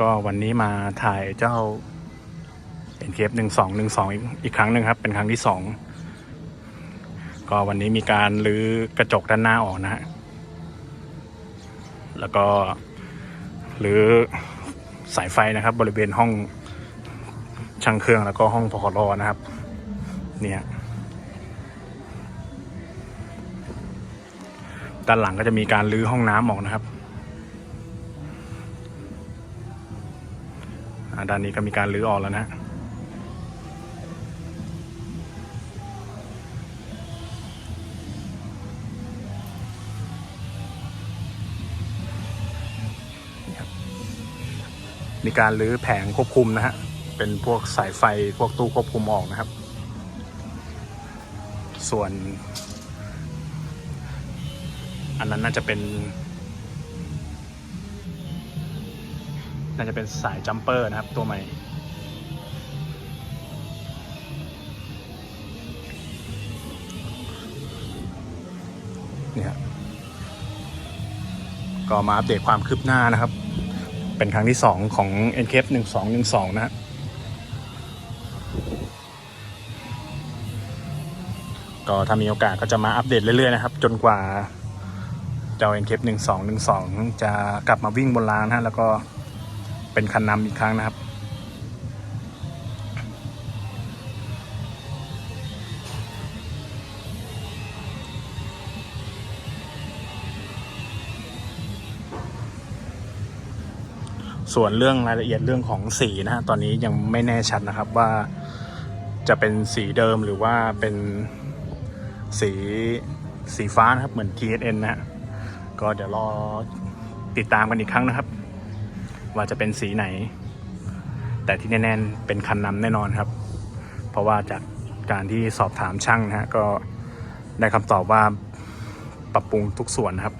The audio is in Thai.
ก็วันนี้มาถ่ายเจ้าเอ็นเคฟหนึ่งสองหนึ่งสองอีกครั้งหนึ่งครับ เป็นครั้งที่สองก็วันนี้มีการรื้อกระจกด้านหน้าออกนะฮะแล้วก็รื้อสายไฟนะครับ บริเวณห้องช่างเครื่องแล้วก็ห้องพอรอนะครับ เนี่ยด้านหลังก็จะมีการรื้อห้องน้ำออกนะครับ ด้านนี้ก็มีการรื้อออกแล้วนะมีการรื้อแผงควบคุมนะฮะ เป็นพวกสายไฟพวกตู้ควบคุมออกนะครับ ส่วน อันนั้นน่าจะเป็น น่าจะเป็นสายจัมเปอร์นะครับตัวใหม่เนี่ยก็มาอัปเดตความคืบหน้านะครับ เป็นครั้งที่สองของ n k f 1212 นะฮะก็ถ้ามีโอกาสก็จะมาอัปเดตเรื่อยๆนะครับ จนกว่าเจ้า n k f 1212 จะกลับมาวิ่งบนรางนฮะแล้วก็ เป็นคันนำอีกครั้งนะครับ ส่วนเรื่องรายละเอียดเรื่องของสีนะฮะตอนนี้ยังไม่แน่ชัดนะครับว่าจะเป็นสีเดิมหรือว่าเป็นสีสีฟ้านะครับเหมือน TSN นะฮะก็เดี๋ยวรอติดตามกันอีกครั้งนะครับ ว่าจะเป็นสีไหน แต่ที่แน่ๆเป็นคันนำแน่นอนครับ เพราะว่าจากการที่สอบถามช่างนะฮะก็ได้คำตอบว่าปรับปรุงทุกส่วนครับ